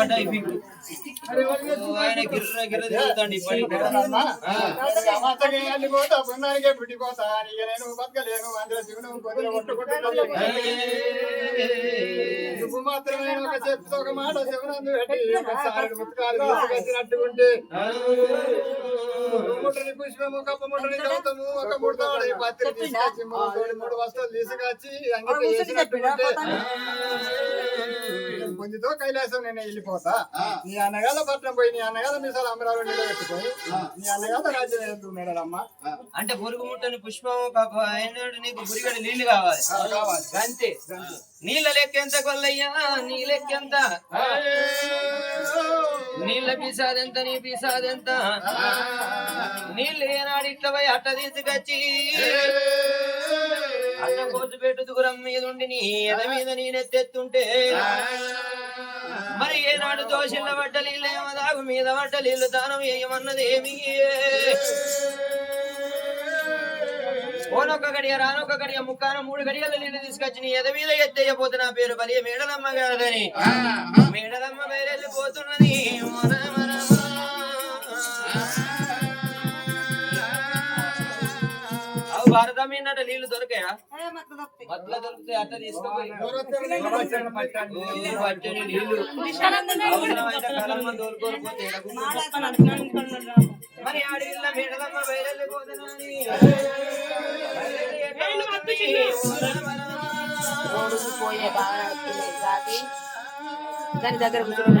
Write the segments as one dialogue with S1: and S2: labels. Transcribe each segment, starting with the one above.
S1: అడ్డ ఇప్పిండు ఆయన గిర్ర గిర్ర తిరుగుతాండి
S2: నువ్వు మాత్రమే ఒక చెప్తే ఒక మాట శివనందు ఒకసారి ముట్టని పుష్పము కప్ప ముట్టని గౌతము ఒక ముడతాడు పత్రి తీసుకొచ్చి మూడు వస్తువులు తీసుకొచ్చి అంగిట వేసినట్టు పొందితో కైలాసం నేను వెళ్ళిపోతా. నీ అన్నగాల పట్నం పోయి నీ అన్నగాల మీసాలు అమరావతి నిలబెట్టుకొని నీ అన్నగాల రాజ్యం వెళ్తున్నాడు అమ్మ
S1: అంటే పురుగు ముట్టని పుష్పం నీకు పురిగడి నీళ్ళు కావాలి.
S2: కావాలి.
S1: అంతే. నీళ్ళ లెక్కెంత కొల్లయ్యా? నీ లెక్కెంత? నీళ్ళ పిసాదెంత నీ పిసాదెంత? నీళ్ళు ఏనాడు ఇట్ల పోయి అట్ట తీసుకొచ్చి అన్నం కోసి పెట్టు దూరం మీద ఉండి నీ ఎద మీద నేనెత్తెత్తుంటే మరి ఏనాడు దోషిల్ల పడ్డ నీళ్ళేమో దాగు మీద పడ్డ నీళ్ళు దానం వేయమన్నది ఏమి? ఓనొక్క గడియ రానొక్క గడియ ముక్కాన మూడు గడియల నీళ్ళు తీసుకొచ్చి నీ ఎద మీద ఎత్తేయపోతే నా పేరు బలి మేడలమ్మ కాదని మేడలమ్మ బయలుపోతున్నది భారతం మీనట నీళ్ళు దొరికాయా? మధ్యలో తీసుకుపోయి. పచ్చని నీళ్ళు. మరి అడవిల్ల
S3: పోయే బాగా దాని దగ్గర కూర్చోండి.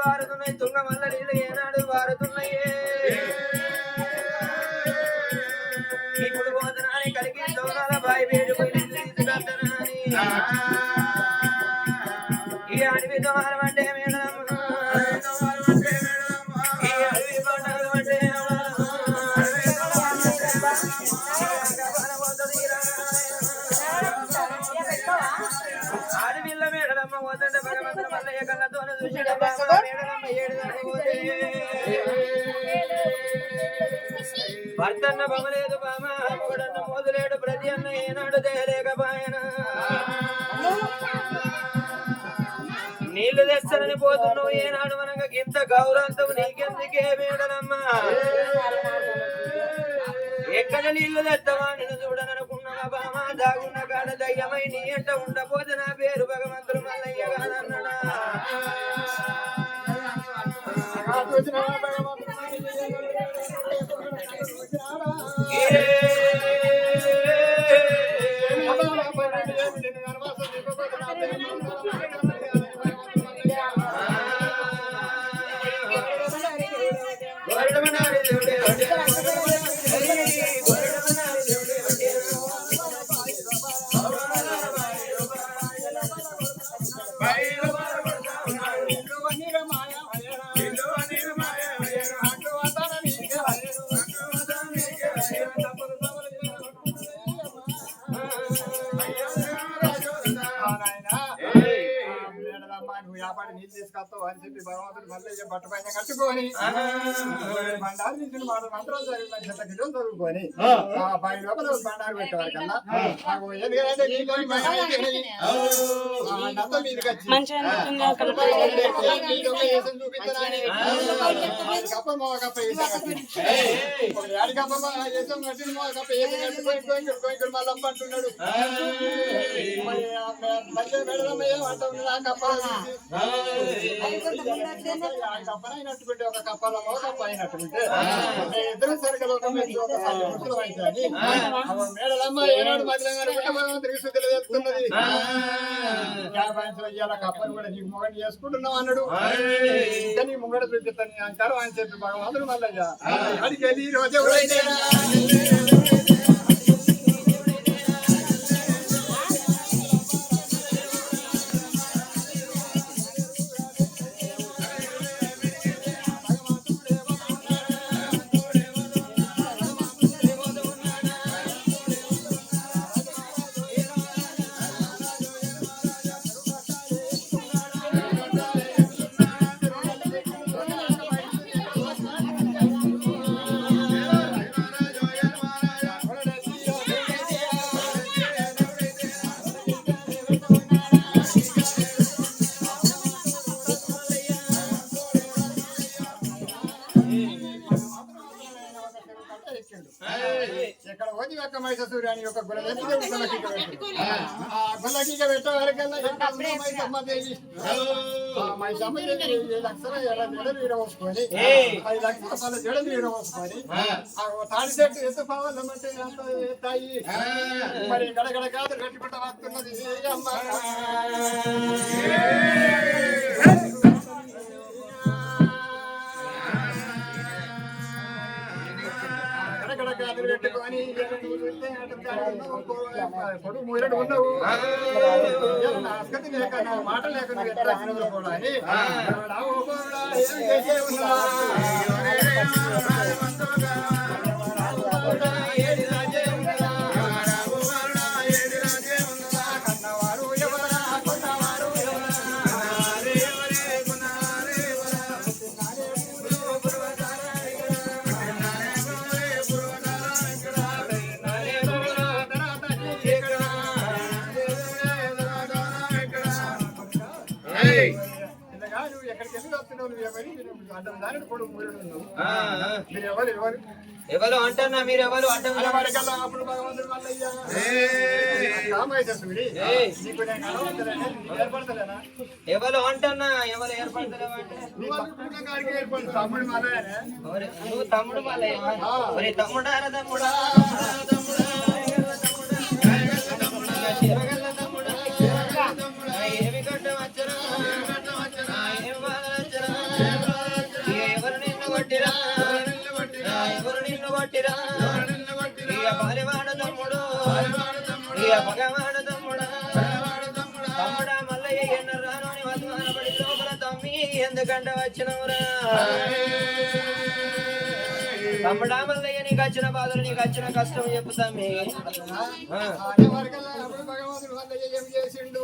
S1: బారుతున్నాయి తుంగ మల్ల నీళ్ళు ఏనాడు బారుతున్నాయే ఇప్పుడు పోతనాని కలిగి దోరాల బాయి వేడు తీసుకొద్దనాని ఈ అడవి దోరం అంటే మేడం. భర్తన్న బమలేదు బామ మొగడన్న మోదులేడు ప్రతి అన్న ఏనాడు దేలేకపాయన నీళ్ళు తెచ్చనని పోతున్నావు ఏనాడు మనకు ఇంత గౌరవంతం నీకెందుకే మేడలమ్మ? ఎక్కడ నీళ్ళు తెత్తవా నిన్ను చూడనను బామ దాగున్న కాడ దయ్యమై నీ ఎంట ఉండబోదు నా పేరు భగవంతుడు మల్లయ్య కాదన్నడా
S2: నువ్వు యాపాటి నీళ్ళు తీసుకొస్తావు అని చెప్పి భగవంతుడు మళ్ళీ బట్ట పైన కట్టుకొని బండారు నుంచి మాట మంత్రాలు చదివిన చెత్త గిన్నెలు చదువుకొని ఆ. పై లోపల బండారు పెట్టేవారు కన్నా ఎందుకంటే నీళ్ళు మీదకి వచ్చి. మోగ వేసం మోగ కట్టుకొని మళ్ళీ అంటున్నాడు ఆ. కప్ప కప్పన అయినట్టుకుంటే ఒక కప్పల కప్ప అయినట్టుకుంటే ఇద్దరు ఒక ముసలి మేడలమ్మ ఏనాడు మధ్యలో తిరిగి తెలియజేస్తున్నది. యాభై కూడా నీకు మొగని చేసుకుంటున్నావు అన్నాడు. ఇంకా నీ ముంగడ చూపిస్తాను అంటారు అని చెప్పి భగవంతుడు అడిగి రోజు ఒక మైసూరి అని ఒక గులకి ఆ గులకి పెట్టే వరకల్లా ఎక్కడ ఉన్న మైసమ్మ దేవి ఆ మైసమ్మ లక్షల జడ వీర పోసుకొని ఐదు లక్షల పది జడ వీర పోసుకొని తాడి చెట్టు ఎత్తు పోవాలమ్మంటే అంత ఎత్తాయి. మరి గడగడ కాదు కట్టుకుంటా వస్తున్నది ఏ అమ్మ. మాట లేక నువ్వు ఎట్లా కూడా అని ఏం చేసే ఎవరు
S1: అంటున్నా ఎవరు?
S2: తమ్ముడు మల్లయ్యనే
S1: ఎవరు? మళ్ళీ ఒరే తమ్ముడారా తమ్ముడా తమ్ముడా ఎందుకంటే వచ్చినవురా? తమ్ముడా మల్లయ్య నీకు వచ్చిన బాధలు నీకు వచ్చిన కష్టం
S2: అప్పుడు భగవంతుడు చేసిండు?